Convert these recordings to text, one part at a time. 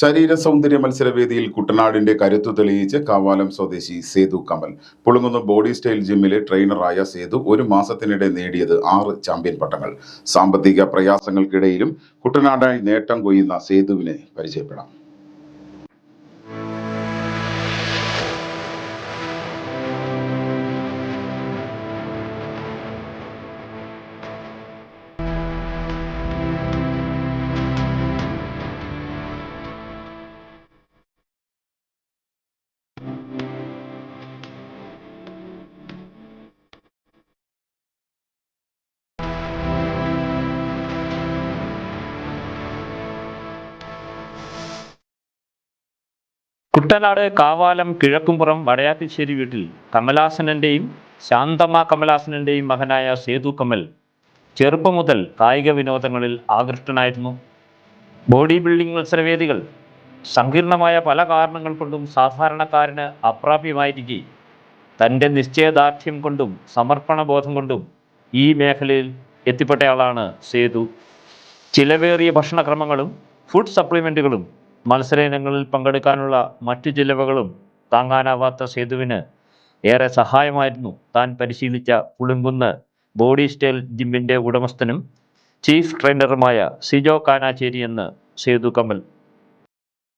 ശരീര സൗന്ദര്യ മത്സരവേദിയിൽ കുട്ടനാടിന്റെ കരുത്തു തെളിയിച്ച് കാവാലം സ്വദേശി സേതു കമൽ. പുളുങ്ങുന്ന ബോഡി സ്റ്റൈൽ ജിമ്മിലെ ട്രെയിനറായ സേതു ഒരു മാസത്തിനിടെ നേടിയത് ആറ് ചാമ്പ്യൻ പട്ടങ്ങൾ. സാമ്പത്തിക പ്രയാസങ്ങൾക്കിടയിലും കുട്ടനാടായി നേട്ടം കൊയ്യുന്ന സേതുവിനെ പരിചയപ്പെടാം. കുട്ടനാട് കാവാലം കിഴക്കുംപുറം വടയാറ്റിശ്ശേരി വീട്ടിൽ കമലാസനന്റെയും ശാന്തമ്മ കമലാസനന്റെയും മകനായ സേതു കമൽ ചെറുപ്പം മുതൽ കായിക വിനോദങ്ങളിൽ ആകൃഷ്ടനായിരുന്നു. ബോഡി ബിൽഡിംഗ് മത്സരവേദികൾ സങ്കീർണമായ പല കാരണങ്ങൾ കൊണ്ടും സാധാരണക്കാരന് അപ്രാപ്യമായിരിക്കെ. തന്റെ നിശ്ചയദാർഢ്യം കൊണ്ടും സമർപ്പണ ബോധം കൊണ്ടും ഈ മേഖലയിൽ എത്തിപ്പെട്ടയാളാണ് സേതു. ചിലവേറിയ ഭക്ഷണക്രമങ്ങളും ഫുഡ് സപ്ലിമെന്റുകളും മത്സര ഇനങ്ങളിൽ പങ്കെടുക്കാനുള്ള മറ്റു ചിലവുകളും താങ്ങാനാവാത്ത സേതുവിന് ഏറെ സഹായമായിരുന്നു. താൻ പരിശീലിച്ച പുളിങ്കുന്ന് ബോഡി സ്റ്റൈൽ ജിമ്മിന്റെ ഉടമസ്ഥനും ചീഫ് ട്രെയിനറുമായ സിജോ കാനാച്ചേരി എന്ന് സേതു കമൽ.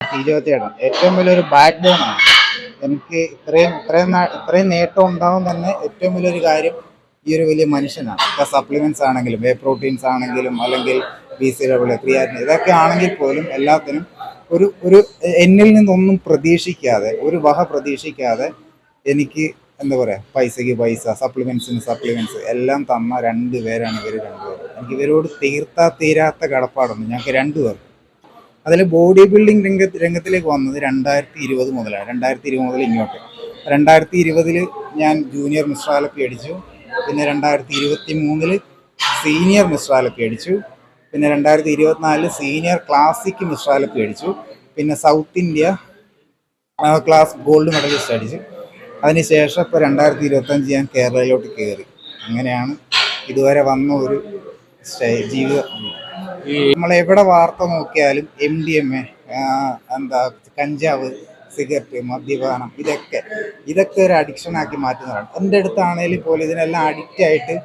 ഇരുപത്തിയേഴാം. ഏറ്റവും വലിയൊരു ബാക്ക് ബോൺ ആണ് എനിക്ക് ഇത്രയും ഇത്രയും ഇത്രയും നേട്ടം ഉണ്ടാവും തന്നെ ഏറ്റവും വലിയൊരു കാര്യം ഈ ഒരു വലിയ മനുഷ്യനാണ്. ഇപ്പം സപ്ലിമെന്റ്സ് ആണെങ്കിലും വേ പ്രോട്ടീൻസ് ആണെങ്കിലും അല്ലെങ്കിൽ ബി സി ഡബിൾ ക്രിയാറ്റിൻ ഇതൊക്കെ ആണെങ്കിൽ പോലും എല്ലാത്തിനും ഒരു ഒരു എന്നിൽ നിന്നൊന്നും പ്രതീക്ഷിക്കാതെ ഒരു വക പ്രതീക്ഷിക്കാതെ എനിക്ക് എന്താ പറയുക പൈസയ്ക്ക് പൈസ സപ്ലിമെൻസിന് സപ്ലിമെന്റ്സ് എല്ലാം തന്ന രണ്ട് പേരാണ് ഇവർ രണ്ടുപേരും. എനിക്ക് ഇവരോട് തീർത്താ തീരാത്ത കടപ്പാടുണ്ട്. ഞങ്ങൾക്ക് രണ്ടുപേർക്കും. അതിൽ ബോഡി ബിൽഡിംഗ് രംഗ രംഗത്തിലേക്ക് വന്നത് രണ്ടായിരത്തി ഇരുപത് മുതലാണ്. രണ്ടായിരത്തി ഇരുപത് മുതൽ ഇങ്ങോട്ട്. രണ്ടായിരത്തി ഇരുപതിൽ ഞാൻ ജൂനിയർ മിസ്ട്രാലപ്പി അടിച്ചു. പിന്നെ രണ്ടായിരത്തി ഇരുപത്തി മൂന്നിൽ സീനിയർ മിസ്ട്രാലപ്പി അടിച്ചു. പിന്നെ രണ്ടായിരത്തി ഇരുപത്തിനാലിൽ സീനിയർ ക്ലാസിക് ആലപ്പി അടിച്ചു പിന്നെ south India class gold medallist അടിച്ചു. അതിനുശേഷം ഇപ്പോൾ രണ്ടായിരത്തി ഇരുപത്തഞ്ച് ഞാൻ കേരളയിലോട്ട് കയറി അങ്ങനെയാണ് ഇതുവരെ വന്ന ഒരു ജീവിതം നമ്മൾ എവിടെ വാർത്ത നോക്കിയാലും എം ഡി എം എ എന്താ കഞ്ചാവ് സിഗരറ്റ് മദ്യപാനം ഇതൊക്കെ ഇതൊക്കെ ഒരു അഡിക്ഷനാക്കി മാറ്റുന്നതാണ് എന്റെ അടുത്താണേലും പോലും ഇതിനെല്ലാം അഡിക്റ്റ് ആയിട്ട്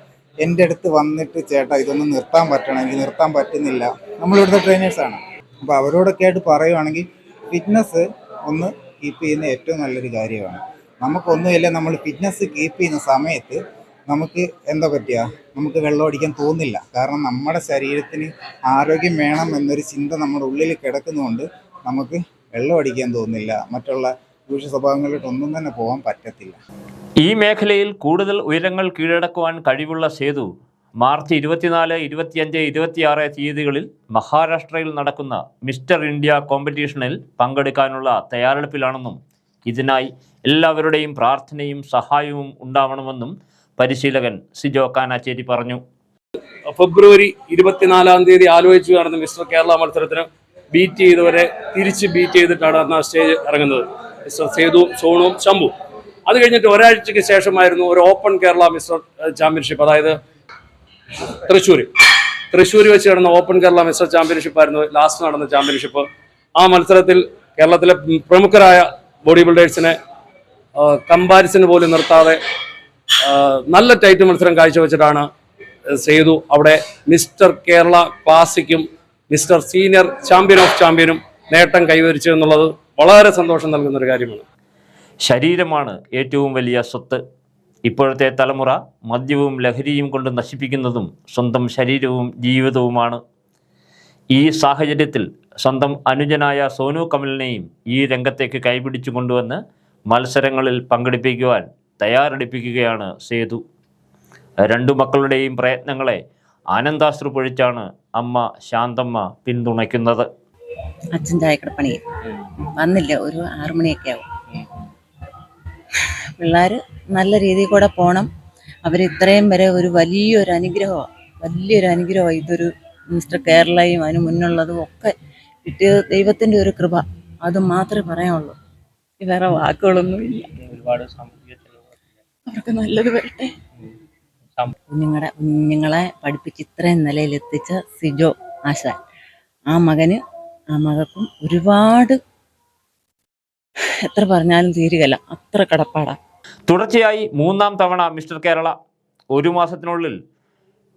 എന്റെ അടുത്ത് വന്നിട്ട് ചേട്ടാ ഇതൊന്നും നിർത്താൻ പറ്റണം. എനിക്ക് നിർത്താൻ പറ്റുന്നില്ല. നമ്മളിവിടുത്തെ ട്രെയിനേഴ്സാണ് അപ്പോൾ അവരോടൊക്കെ ആയിട്ട് പറയുവാണെങ്കിൽ ഫിറ്റ്നസ് ഒന്ന് കീപ്പ് ചെയ്യുന്ന ഏറ്റവും നല്ലൊരു കാര്യമാണ്. നമുക്കൊന്നുമില്ല നമ്മൾ ഫിറ്റ്നസ് കീപ്പ് ചെയ്യുന്ന സമയത്ത് നമുക്ക് എന്താ പറ്റുക നമുക്ക് വെള്ളം അടിക്കാൻ തോന്നില്ല. കാരണം നമ്മുടെ ശരീരത്തിന് ആരോഗ്യം വേണം എന്നൊരു ചിന്ത നമ്മുടെ ഉള്ളിൽ കിടക്കുന്നതുകൊണ്ട് നമുക്ക് വെള്ളം അടിക്കാൻ തോന്നില്ല. മറ്റുള്ള ദൂഷ്യ സ്വഭാവങ്ങളിലോട്ട് ഒന്നും തന്നെ പോകാൻ പറ്റത്തില്ല. ഈ മേഖലയിൽ കൂടുതൽ ഉയരങ്ങൾ കീഴടക്കുവാൻ കഴിവുള്ള സേതു മാർച്ച് ഇരുപത്തിനാല് ഇരുപത്തിയഞ്ച് ഇരുപത്തിയാറ് തീയതികളിൽ മഹാരാഷ്ട്രയിൽ നടക്കുന്ന മിസ്റ്റർ ഇന്ത്യ കോമ്പറ്റീഷനിൽ പങ്കെടുക്കാനുള്ള തയ്യാറെടുപ്പിലാണെന്നും ഇതിനായി എല്ലാവരുടെയും പ്രാർത്ഥനയും സഹായവും ഉണ്ടാവണമെന്നും പരിശീലകൻ സിജോ കാനാച്ചേരി പറഞ്ഞു. ഫെബ്രുവരി ഇരുപത്തിനാലാം തീയതി ആലോചിച്ച് നടന്ന മിസ്റ്റർ കേരള മത്സരത്തിന് ബീറ്റ് ചെയ്തവരെ തിരിച്ച് ബീറ്റ് ചെയ്തിട്ടാണ് അന്ന് സ്റ്റേജ് ഇറങ്ങുന്നത്. സേതുവും സോണുവും ശംഭു. അത് കഴിഞ്ഞിട്ട് ഒരാഴ്ചയ്ക്ക് ശേഷമായിരുന്നു ഒരു ഓപ്പൺ കേരള മിസ്റ്റർ ചാമ്പ്യൻഷിപ്പ്. അതായത് തൃശ്ശൂർ തൃശ്ശൂർ വെച്ച് നടന്ന ഓപ്പൺ കേരള മിസ്റ്റർ ചാമ്പ്യൻഷിപ്പ് ആയിരുന്നു ലാസ്റ്റ് നടന്ന ചാമ്പ്യൻഷിപ്പ്. ആ മത്സരത്തിൽ കേരളത്തിലെ പ്രമുഖരായ ബോഡി ബിൽഡേഴ്സിനെ കമ്പാരിസന് പോലും നിർത്താതെ നല്ല ടൈറ്റ് മത്സരം കാഴ്ചവെച്ചിട്ടാണ് സേതു അവിടെ മിസ്റ്റർ കേരള ക്ലാസിക്കും മിസ്റ്റർ സീനിയർ ചാമ്പ്യൻ ഓഫ് ചാമ്പ്യനും നേട്ടം കൈവരിച്ചു എന്നുള്ളത് വളരെ സന്തോഷം നൽകുന്ന ഒരു കാര്യമാണ്. ശരീരമാണ് ഏറ്റവും വലിയ സ്വത്ത്. ഇപ്പോഴത്തെ തലമുറ മദ്യവും ലഹരിയും കൊണ്ട് നശിപ്പിക്കുന്നതും സ്വന്തം ശരീരവും ജീവിതവുമാണ്. ഈ സാഹചര്യത്തിൽ സ്വന്തം അനുജനായ സോനു കമലിനെയും ഈ രംഗത്തേക്ക് കൈപിടിച്ചു കൊണ്ടുവന്ന് മത്സരങ്ങളിൽ പങ്കെടുപ്പിക്കുവാൻ തയ്യാറെടുപ്പിക്കുകയാണ് സേതു. രണ്ടു മക്കളുടെയും പ്രയത്നങ്ങളെ ആനന്ദാശ്രു പൊഴിച്ചാണ് അമ്മ ശാന്തമ്മ പിന്തുണയ്ക്കുന്നത്. അച്ഛൻ ചായക്കടപ്പണി വന്നില്ല ഒരു ആറുമണിയൊക്കെ ആവും. പിള്ളേർ നല്ല രീതിയിൽ കൂടെ പോകണം അവർ ഇത്രയും വരെ ഒരു വലിയൊരു അനുഗ്രഹമാണ് വലിയൊരു അനുഗ്രഹമാണ് ഇതൊരു മിസ്റ്റർ കേരളയും അതിന് മുന്നുള്ളതും ഒക്കെ കിട്ടിയ ദൈവത്തിന്റെ ഒരു കൃപ. അത് മാത്രമേ പറയാനുള്ളൂ. വേറെ വാക്കുകളൊന്നും ഇല്ല. അവർക്ക് നല്ലത് വരട്ടെ. കുഞ്ഞുങ്ങളെ കുഞ്ഞുങ്ങളെ പഠിപ്പിച്ച് ഇത്രയും നിലയിലെത്തിച്ച സിജോ ആശാൻ. ആ മകന് ആ മകൾക്കും ഒരുപാട് എത്ര പറഞ്ഞാലും തീരുകയല്ല. അത്ര കടപ്പാടാ. തുടർച്ചയായി മൂന്നാം തവണ മിസ്റ്റർ കേരള. ഒരു മാസത്തിനുള്ളിൽ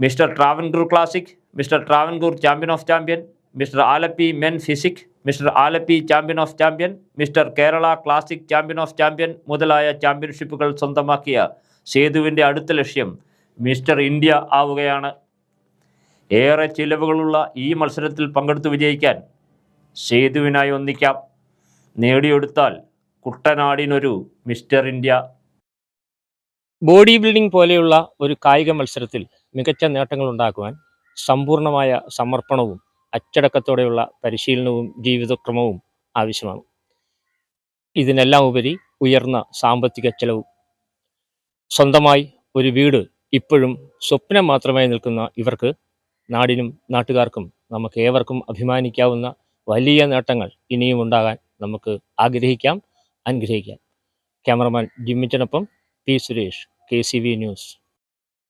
mister Travancore classic mister Travancore champion of champion mister Alleppey men physique mister Alleppey champion of champion mister Kerala classic champion of champion മുതലായ ചാമ്പ്യൻഷിപ്പുകൾ സ്വന്തമാക്കിയ സേതുവിന്റെ അടുത്ത ലക്ഷ്യം മിസ്റ്റർ ഇന്ത്യ ആവുകയാണ്. ഏറെ ചിലവുകളുള്ള ഈ മത്സരത്തിൽ പങ്കെടുത്തു വിജയിക്കാൻ സേതുവിനായി ഒന്നിക്കാം. നേടിയെടുത്താൽ കുട്ടനാടിനൊരു മിസ്റ്റർ ഇന്ത്യ. ബോഡി ബിൽഡിംഗ് പോലെയുള്ള ഒരു കായിക മത്സരത്തിൽ മികച്ച നേട്ടങ്ങൾ ഉണ്ടാക്കുവാൻ സമ്പൂർണമായ സമർപ്പണവും അച്ചടക്കത്തോടെയുള്ള പരിശീലനവും ജീവിതക്രമവും ആവശ്യമാണ്. ഇതിനെല്ലാം ഉപരി ഉയർന്ന സാമ്പത്തിക ചെലവും. സ്വന്തമായി ഒരു വീട് ഇപ്പോഴും സ്വപ്നം മാത്രമായി നിൽക്കുന്ന ഇവർക്ക് നാടിനും നാട്ടുകാർക്കും നമുക്ക് ഏവർക്കും അഭിമാനിക്കാവുന്ന വലിയ നേട്ടങ്ങൾ ഇനിയും ഉണ്ടാകാൻ നമുക്ക് ആഗ്രഹിക്കാം അനുഗ്രഹിക്കാം. ക്യാമറമാൻ ജിമ്മിച്ചനൊപ്പം പി സുരേഷ് കെ ന്യൂസ്.